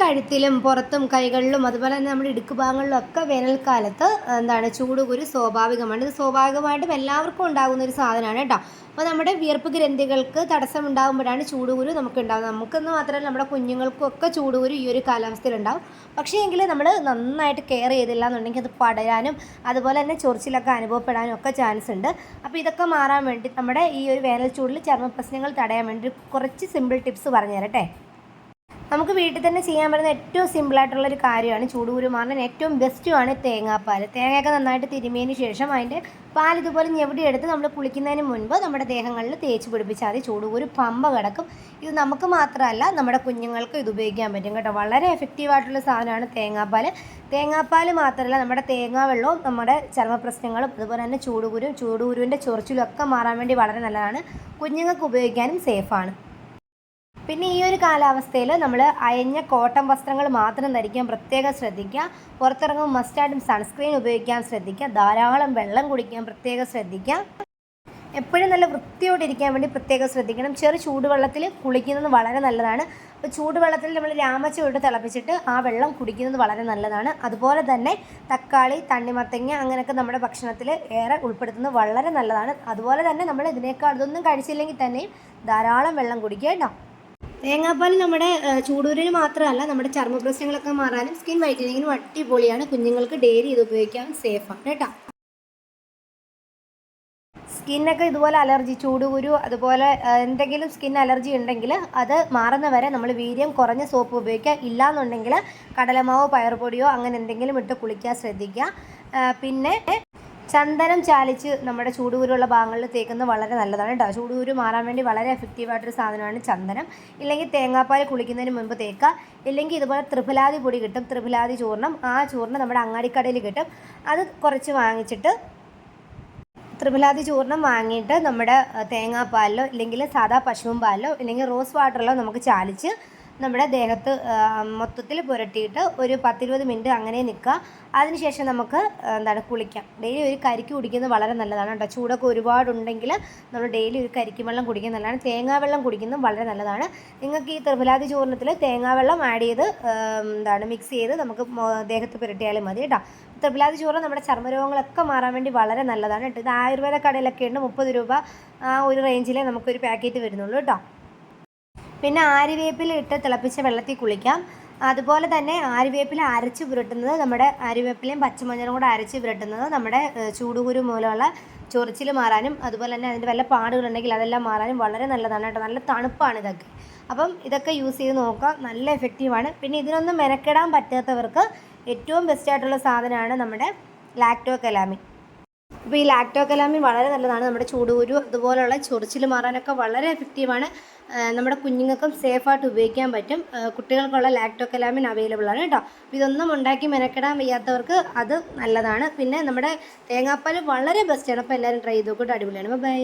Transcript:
കഴുത്തിലും പുറത്തും കൈകളിലും അതുപോലെ തന്നെ നമ്മുടെ ഇടുക്ക് ഭാഗങ്ങളിലും ഒക്കെ വേനൽക്കാലത്ത് എന്താണ് ചൂടുകുരു സ്വാഭാവികമാണ്. ഇത് സ്വാഭാവികമായിട്ടും എല്ലാവർക്കും ഉണ്ടാകുന്ന ഒരു സാധനമാണ് കേട്ടോ. അപ്പോൾ നമ്മുടെ വിയർപ്പ് ഗ്രന്ഥികൾക്ക് തടസ്സം ഉണ്ടാകുമ്പോഴാണ് ചൂടുകുരു നമുക്ക് ഉണ്ടാകുന്നത് നമുക്കെന്ന് മാത്രമല്ല നമ്മുടെ കുഞ്ഞുങ്ങൾക്കും ഒക്കെ ചൂടുകുരു ഈ ഒരു കാലാവസ്ഥയിൽ ഉണ്ടാവും. പക്ഷേ എങ്കിൽ നമ്മൾ നന്നായിട്ട് കെയർ ചെയ്തില്ല എന്നുണ്ടെങ്കിൽ അത് പടരാനും അതുപോലെ തന്നെ ചൊറിച്ചിലൊക്കെ അനുഭവപ്പെടാനും ഒക്കെ ചാൻസ് ഉണ്ട്. അപ്പോൾ ഇതൊക്കെ മാറാൻ വേണ്ടി നമ്മുടെ ഈ ഒരു വേനൽ ചൂടിൽ ചർമ്മ പ്രശ്നങ്ങൾ തടയാൻ വേണ്ടി കുറച്ച് സിമ്പിൾ ടിപ്സ് പറഞ്ഞു തരട്ടെ നമുക്ക് വീട്ടിൽ തന്നെ ചെയ്യാൻ പറ്റുന്ന ഏറ്റവും സിമ്പിളായിട്ടുള്ള ഒരു കാര്യമാണ് ചൂടുകുരു മാറാൻ ഏറ്റവും ബെസ്റ്റുമാണ് തേങ്ങാപ്പാൽ തേങ്ങയൊക്കെ നന്നായിട്ട് തിരുമിയതിന് ശേഷം അതിന്റെ പാൽ ഇതുപോലെ ഞെവിടിയെടുത്ത് നമ്മൾ കുളിക്കുന്നതിന് മുൻപ് നമ്മുടെ ദേഹങ്ങളിൽ തേച്ച് പിടിപ്പിച്ചാൽ മതി. ചൂടുകുരു പമ്പ കിടക്കും. ഇത് നമുക്ക് മാത്രമല്ല നമ്മുടെ കുഞ്ഞുങ്ങൾക്ക് ഇത് ഉപയോഗിക്കാൻ പറ്റും കേട്ടോ. വളരെ എഫക്റ്റീവായിട്ടുള്ള സാധനമാണ് തേങ്ങാപ്പാൽ തേങ്ങാപ്പാൽ മാത്രമല്ല നമ്മുടെ തേങ്ങാ വെള്ളവും നമ്മുടെ ചർമ്മ പ്രശ്നങ്ങളും അതുപോലെ തന്നെ ചൂടുകുരു ചൂടുകുരുവിന്റെ ചൊറിച്ചിലും ഒക്കെ മാറാൻ വേണ്ടി വളരെ നല്ലതാണ്. കുഞ്ഞുങ്ങൾക്ക് ഉപയോഗിക്കാനും സേഫാണ് പിന്നെ ഈ ഒരു കാലാവസ്ഥയിൽ നമ്മൾ അയഞ്ഞ കോട്ടൺ വസ്ത്രങ്ങൾ മാത്രം ധരിക്കാൻ പ്രത്യേകം ശ്രദ്ധിക്കുക. പുറത്തിറങ്ങുമ്പോൾ മസ്റ്റായിട്ടും സൺസ്ക്രീൻ ഉപയോഗിക്കാൻ ശ്രദ്ധിക്കുക. ധാരാളം വെള്ളം കുടിക്കാൻ പ്രത്യേകം ശ്രദ്ധിക്കുക. എപ്പോഴും നല്ല വൃത്തിയോടിരിക്കാൻ വേണ്ടി പ്രത്യേകം ശ്രദ്ധിക്കണം. ചെറു ചൂടുവെള്ളത്തിൽ കുളിക്കുന്നത് വളരെ നല്ലതാണ്. അപ്പോൾ ചൂടുവെള്ളത്തിൽ നമ്മൾ രാമച്ച ഇട്ട് തിളപ്പിച്ചിട്ട് ആ വെള്ളം കുടിക്കുന്നത് വളരെ നല്ലതാണ്. അതുപോലെ തന്നെ തക്കാളി തണ്ണിമത്തങ്ങ അങ്ങനെയൊക്കെ നമ്മുടെ ഭക്ഷണത്തിൽ ഏറെ ഉൾപ്പെടുത്തുന്നത് വളരെ നല്ലതാണ്. അതുപോലെ തന്നെ നമ്മൾ ഇതിനേക്കാൾ ഇതൊന്നും കഴിച്ചില്ലെങ്കിൽ തന്നെയും ധാരാളം വെള്ളം കുടിക്കുക കേട്ടോ. തേങ്ങാപ്പാൽ നമ്മുടെ ചൂടൂരിന് മാത്രമല്ല നമ്മുടെ ചർമ്മ പ്രശ്നങ്ങളൊക്കെ മാറാനും സ്കിൻ വൈറ്റനിങ്ങിനും അടിപൊളിയാണ്. കുഞ്ഞുങ്ങൾക്ക് ഡെയിലി ഇത് ഉപയോഗിക്കാൻ സേഫാണ് കേട്ടോ. സ്കിന്നൊക്കെ ഇതുപോലെ അലർജി ചൂടുകുരു അതുപോലെ എന്തെങ്കിലും സ്കിൻ അലർജി ഉണ്ടെങ്കിൽ അത് മാറുന്ന വരെ നമ്മൾ വീര്യം കുറഞ്ഞ സോപ്പ് ഉപയോഗിക്കുക. ഇല്ലാന്നുണ്ടെങ്കിൽ കടലമാവോ പയർപൊടിയോ അങ്ങനെ എന്തെങ്കിലും ഇട്ട് കുളിക്കാൻ ശ്രദ്ധിക്കുക. പിന്നെ ചന്ദനം ചാലിച്ച് നമ്മുടെ ചൂടുകൂരുള്ള ഭാഗങ്ങളിൽ തേക്കുന്നത് വളരെ നല്ലതാണ് കേട്ടോ. ചൂടുകൂര് മാറാൻ വേണ്ടി വളരെ എഫക്റ്റീവായിട്ടൊരു സാധനമാണ് ചന്ദനം. ഇല്ലെങ്കിൽ തേങ്ങാപ്പാൽ കുളിക്കുന്നതിന് മുമ്പ് തേക്കുക. ഇല്ലെങ്കിൽ ഇതുപോലെ ത്രിഫലാതി പൊടി കിട്ടും. ത്രിഫലാതി ചൂർണം. ആ ചൂർണം നമ്മുടെ അങ്ങാടിക്കടയിൽ കിട്ടും. അത് കുറച്ച് വാങ്ങിച്ചിട്ട് ത്രിഫലാതി ചൂർണം വാങ്ങിയിട്ട് നമ്മുടെ തേങ്ങാപ്പാലിലോ ഇല്ലെങ്കിൽ സാധാ പശുവും പാലിലോ ഇല്ലെങ്കിൽ റോസ് വാട്ടറിലോ നമുക്ക് ചാലിച്ച് നമ്മുടെ ദേഹത്ത് മൊത്തത്തിൽ പുരട്ടിയിട്ട് ഒരു പത്തിരുപത് മിനിറ്റ് അങ്ങനെ നിൽക്കുക. അതിനുശേഷം നമുക്ക് എന്താണ് കുളിക്കാം. ഡെയിലി ഒരു കരിക്ക് കുടിക്കുന്നത് വളരെ നല്ലതാണ് കേട്ടോ. ചൂടൊക്കെ ഒരുപാടുണ്ടെങ്കിൽ നമ്മൾ ഡെയിലി ഒരു കരിക്ക് വെള്ളം കുടിക്കുന്നത് നല്ലതാണ്. തേങ്ങാ വെള്ളം കുടിക്കുന്നതും വളരെ നല്ലതാണ്. നിങ്ങൾക്ക് ഈ ത്രിഫലാതി ചൂർണത്തിൽ തേങ്ങാ വെള്ളം ആഡ് ചെയ്ത് എന്താണ് മിക്സ് ചെയ്ത് നമുക്ക് ദേഹത്ത് പുരട്ടിയാലും മതി കേട്ടോ. ത്രിഫലാതി ചോറ് നമ്മുടെ ചർമ്മരോഗങ്ങളൊക്കെ മാറാൻ വേണ്ടി വളരെ നല്ലതാണ് കേട്ടോ. ഇത് ആയുർവേദ കടയിലൊക്കെ ഉണ്ട്. മുപ്പത് രൂപ ആ ഒരു റേഞ്ചിലേ നമുക്കൊരു പാക്കറ്റ് വരുന്നുള്ളൂ കേട്ടോ. പിന്നെ ആര്യവേപ്പില ഇട്ട് തിളപ്പിച്ച വെള്ളത്തിൽ കുളിക്കാം. അതുപോലെ തന്നെ ആര്യവേപ്പില അരച്ച് പുരട്ടുന്നത് നമ്മുടെ ആര്യവേപ്പിലയും പച്ചമഞ്ഞളും കൂടെ അരച്ച് പുരട്ടുന്നത് നമ്മുടെ ചൂടുകുരു മൂലമുള്ള ചൊറിച്ചിൽ മാറാനും അതുപോലെ തന്നെ അതിന്റെ വല്ല പാടുകളുണ്ടെങ്കിൽ അതെല്ലാം മാറാനും വളരെ നല്ലതാണ് കേട്ടോ. നല്ല തണുപ്പാണ് ഇതൊക്കെ. അപ്പം ഇതൊക്കെ യൂസ് ചെയ്ത് നോക്കാം നല്ല എഫക്റ്റീവാണ് പിന്നെ ഇതിനൊന്നും മെനക്കെടാൻ പറ്റാത്തവർക്ക് ഏറ്റവും ബെസ്റ്റ് ആയിട്ടുള്ള സാധനമാണ് നമ്മുടെ ലാക്ടോ കലാമിൻ അപ്പോൾ ഈ ലാക്ടോ കലാമിൻ വളരെ നല്ലതാണ്. നമ്മുടെ ചൂടുകുരു അതുപോലുള്ള ചൊറിച്ചിൽ മാറാനൊക്കെ വളരെ എഫക്റ്റീവാണ്. നമ്മുടെ കുഞ്ഞുങ്ങൾക്കും സേഫായിട്ട് ഉപയോഗിക്കാൻ പറ്റും. കുട്ടികൾക്കുള്ള ലാക്ടോ കലാമിൻ അവൈലബിൾ ആണ് കേട്ടോ. അപ്പോൾ ഇതൊന്നും ഉണ്ടാക്കി മെനക്കെടാൻ വയ്യാത്തവർക്ക് അത് നല്ലതാണ്. പിന്നെ നമ്മുടെ തേങ്ങാപ്പാൽ വളരെ ബെസ്റ്റാണ് അപ്പോൾ എല്ലാവരും ട്രൈ ചെയ്ത് നോക്കിയിട്ട് അടിപൊളിയാണ്. ബൈ